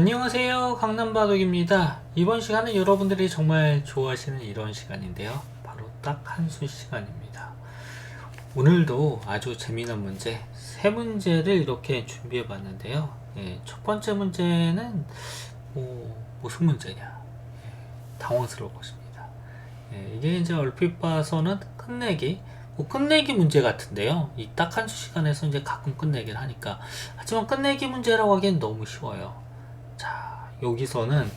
안녕하세요. 강남바둑입니다. 이번 시간은 여러분들이 정말 좋아하시는 이런 시간인데요. 바로 딱 한 수 시간입니다. 오늘도 아주 재미난 문제 세 문제를 이렇게 준비해 봤는데요. 예, 첫 번째 문제는 뭐, 무슨 문제냐? 예, 당황스러울 것입니다. 예, 이게 이제 얼핏 봐서는 끝내기 뭐 끝내기 문제 같은데요. 이 딱 한 수 시간에서 이제 가끔 끝내기를 하니까. 하지만 끝내기 문제라고 하기엔 너무 쉬워요. 자, 여기서는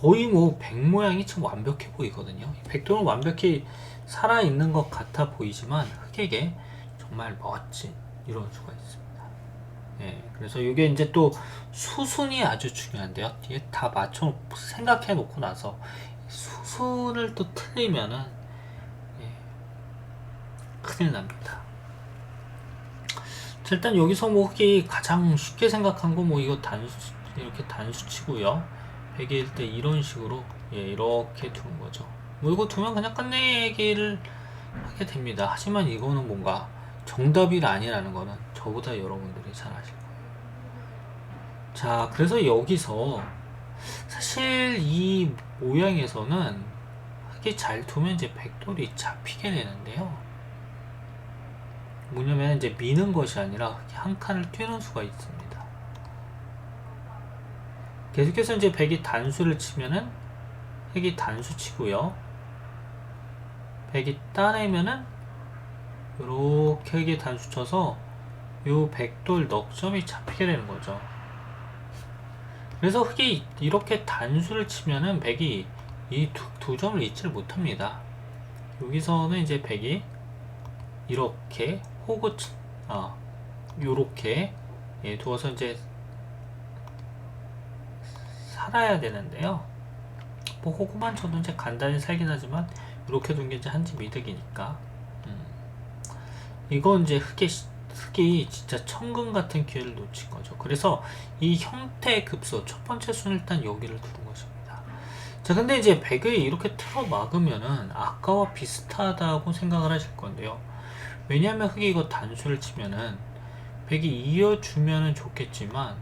거의 뭐 백 모양이 참 완벽해 보이거든요. 이 백도는 완벽히 살아있는 것 같아 보이지만 흑에게 정말 멋진 이런 수가 있습니다. 예, 그래서 이게 이제 또 수순이 아주 중요한데요. 뒤에 다 맞춰 생각해 놓고 나서 수순을 또 틀리면은 예, 큰일 납니다. 자, 일단 여기서 뭐 흑이 가장 쉽게 생각한 거 뭐 이거 단수 이렇게 단수치고요. 100일 때 이런 식으로 예, 이렇게 두는 거죠. 뭐 이거 두면 그냥 끝내기를 하게 됩니다. 하지만 이거는 뭔가 정답이 아니라는 거는 저보다 여러분들이 잘 아실 거예요. 자, 그래서 여기서 사실 이 모양에서는 흑이 잘 두면 이제 백돌이 잡히게 되는데요. 뭐냐면 이제 미는 것이 아니라 한 칸을 뛰는 수가 있습니다. 계속해서 이제 백이 단수를 치면은 흑이 단수 치고요. 백이 따내면은 이렇게 흑이 단수 쳐서 요 백돌 넉점이 잡히게 되는 거죠. 그래서 흑이 이렇게 단수를 치면은 백이 이두 점을 잊지를 못합니다. 여기서는 이제 백이 이렇게 호구 아 요렇게 예, 두어서 이제 살아야 되는데요. 뭐 호구만 쳐도 이제 간단히 살긴 하지만 이렇게 둔 게 이제 한 집 이득이니까. 음. 이건 이제 흑의 흑이 진짜 천금 같은 기회를 놓친 거죠. 그래서 이 형태 급소 첫 번째 순 일단 여기를 두는 것입니다. 자, 근데 이제 백을 이렇게 틀어 막으면은 아까와 비슷하다고 생각을 하실 건데요. 왜냐하면 흑이 이거 단수를 치면은 백이 이어주면은 좋겠지만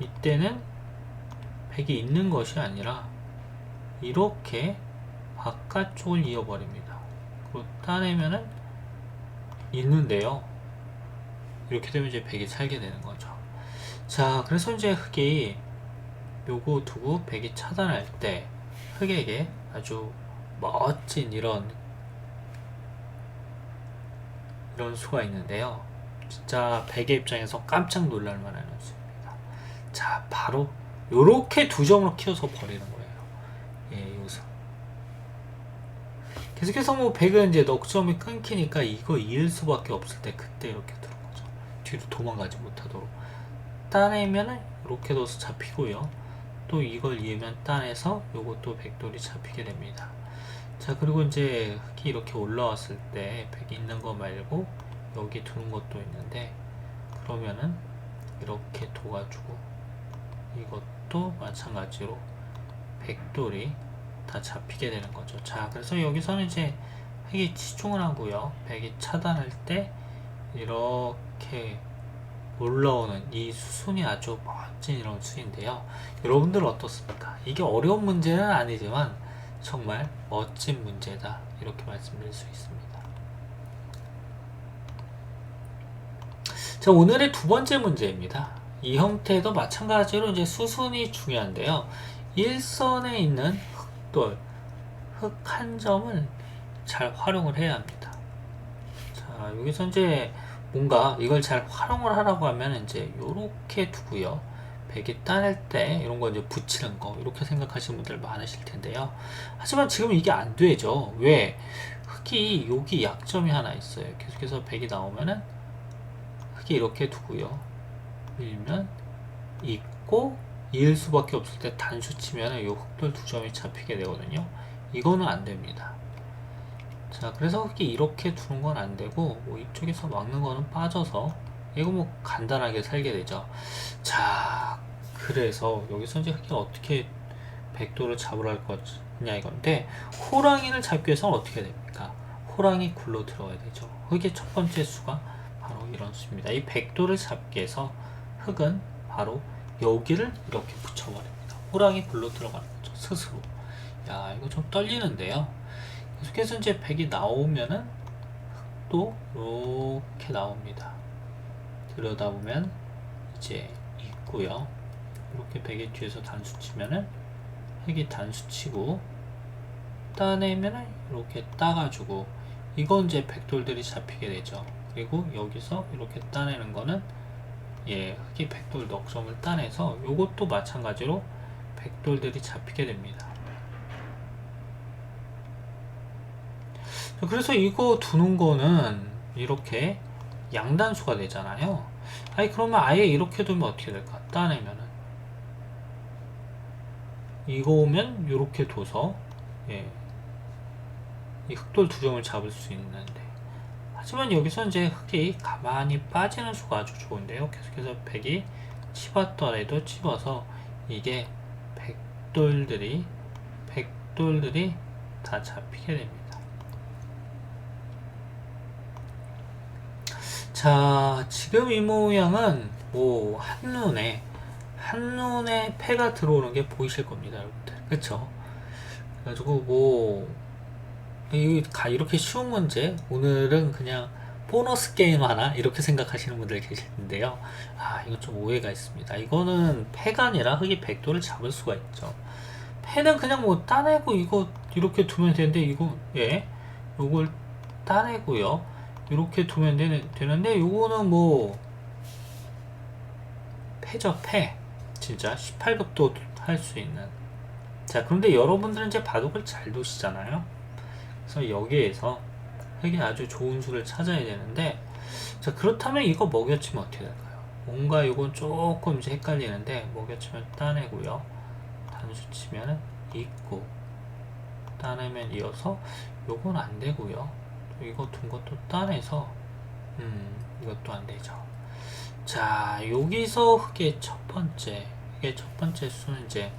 이때는 백이 있는 것이 아니라 이렇게 바깥쪽을 이어버립니다. 그리고 따내면은 있는데요. 이렇게 되면 이제 백이 살게 되는 거죠. 자, 그래서 이제 흑이 요거 두고 백이 차단할 때 흑에게 아주 멋진 이런 이런 수가 있는데요. 진짜 백의 입장에서 깜짝 놀랄 만한 수입니다. 자, 바로 요렇게 두 점으로 키워서 버리는 거예요. 예, 여기서. 계속해서 뭐 백은 이제 넉점이 끊기니까 이거 이을 수밖에 없을 때 그때 이렇게 두는 거죠. 뒤로 도망가지 못하도록. 따내면은 이렇게 둬서 잡히고요. 또 이걸 이으면 따내서 요것도 백돌이 잡히게 됩니다. 자 그리고 이제 흑이 이렇게 올라왔을 때 백이 있는 거 말고 여기 두는 것도 있는데 그러면은 이렇게 도와주고 이것도 마찬가지로 백돌이 다 잡히게 되는 거죠. 자, 그래서 여기서는 이제 획이 치중을 하고요. 백이 차단할 때 이렇게 올라오는 이 수순이 아주 멋진 이런 수인데요. 여러분들 어떻습니까? 이게 어려운 문제는 아니지만 정말 멋진 문제다. 이렇게 말씀드릴 수 있습니다. 자, 오늘의 두 번째 문제입니다. 이 형태도 마찬가지로 이제 수순이 중요한데요. 일선에 있는 흑돌, 흑 한 점을 잘 활용을 해야 합니다. 자, 여기서 이제 뭔가 이걸 잘 활용을 하라고 하면 이제 요렇게 두고요. 백이 따낼 때 이런 거 이제 붙이는 거 이렇게 생각하시는 분들 많으실 텐데요. 하지만 지금 이게 안 되죠. 왜? 흑이 여기 약점이 하나 있어요. 계속해서 백이 나오면은 흑이 이렇게 두고요. 밀면 있고 이을 수밖에 없을 때 단수 치면 이 흑돌 두 점이 잡히게 되거든요. 이거는 안 됩니다. 자, 그래서 흑이 이렇게 두는 건 안 되고 뭐 이쪽에서 막는 거는 빠져서 이거 뭐 간단하게 살게 되죠. 자, 그래서 여기서 이제 흑이 어떻게 백도를 잡으러 할 거냐 이건데 호랑이를 잡기 위해서는 어떻게 됩니까? 호랑이 굴러 들어가야 되죠. 흑의 첫 번째 수가 바로 이런 수입니다. 이 백도를 잡기 위해서 흑은 바로 여기를 이렇게 붙여버립니다. 호랑이 글로 들어가는 거죠. 스스로. 야, 이거 좀 떨리는데요. 계속해서 이제 100이 나오면은 또 이렇게 나옵니다. 들여다보면 이제 있고요. 이렇게 100의 뒤에서 단수 치면은 획이 단수 치고 따내면은 이렇게 따가지고 이건 이제 백돌들이 잡히게 되죠. 그리고 여기서 이렇게 따내는 거는 예, 흑이 백돌 넉점을 따내서 요것도 마찬가지로 백돌들이 잡히게 됩니다. 그래서 이거 두는 거는 이렇게 양단수가 되잖아요. 아니 그러면 아예 이렇게 두면 어떻게 될까? 따내면은 이거 오면 이렇게 둬서 예, 이 흑돌 두 점을 잡을 수 있는데 하지만 여기서 이제 흑이 가만히 빠지는 수가 아주 좋은데요. 계속해서 백이 치봤더라도 치봐서 이게 백돌들이 백돌들이 다 잡히게 됩니다. 자, 지금 이 모양은 뭐 한눈에 한눈에 패가 들어오는 게 보이실 겁니다, 여러분들. 그쵸? 그래가지고 뭐 이- 가- 이렇게 쉬운 문제 오늘은 그냥 보너스 게임 하나 이렇게 생각하시는 분들 계실 텐데요. 아, 이건 좀 오해가 있습니다. 이거는 패가 아니라 흑이 백도를 잡을 수가 있죠. 패는 그냥 뭐 따내고 이거 이렇게 두면 되는데 이거 예, 요걸 따내고요. 이렇게 두면 되는, 되는데 요거는 뭐 패죠 패 진짜 18급도 할 수 있는 자 그런데 여러분들은 이제 바둑을 잘 두시잖아요 그래서 여기에서 흑이 아주 좋은 수를 찾아야 되는데 자 그렇다면 이거 먹여치면 어떻게 될까요? 뭔가 이건 조금 이제 헷갈리는데 먹여치면 따내고요. 단수 치면은 있고 따내면 이어서 요건 안 되고요. 이거 둔 것도 따내서 음 이것도 안 되죠. 자 여기서 흑의 첫 번째 이게 첫 번째 수는 이제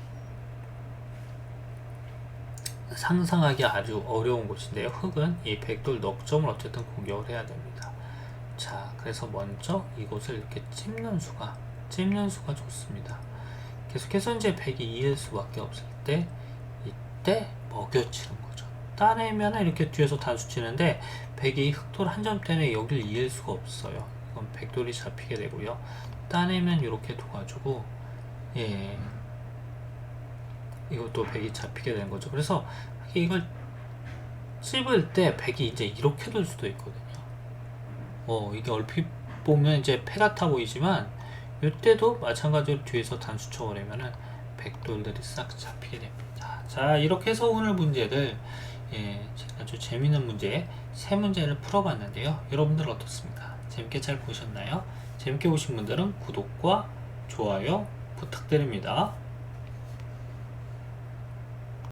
상상하기 아주 어려운 곳인데요. 흑은 이 백돌 넉점을 어쨌든 공격을 해야 됩니다. 자 그래서 먼저 이곳을 이렇게 찝는 수가 찝는 수가 좋습니다. 계속해서 이제 백이 2일 수밖에 없을 때 이때 먹여치는 거죠. 따내면 이렇게 뒤에서 단수 치는데 백이 흑돌 한 점 때문에 여기를 이을 수가 없어요. 이건 백돌이 잡히게 되고요. 따내면 이렇게 둬가지고 예 이것도 백이 잡히게 되는 거죠. 그래서 이걸 씹을 때 백이 이제 이렇게 돌 수도 있거든요. 어 이게 얼핏 보면 이제 패 같아 보이지만 이때도 마찬가지로 뒤에서 단수 쳐버리면은 백돌들이 싹 잡히게 됩니다. 자 이렇게 해서 오늘 문제들 예, 아주 재미있는 문제 세 문제를 풀어봤는데요. 여러분들 어떻습니까? 재밌게 잘 보셨나요? 재밌게 보신 분들은 구독과 좋아요 부탁드립니다.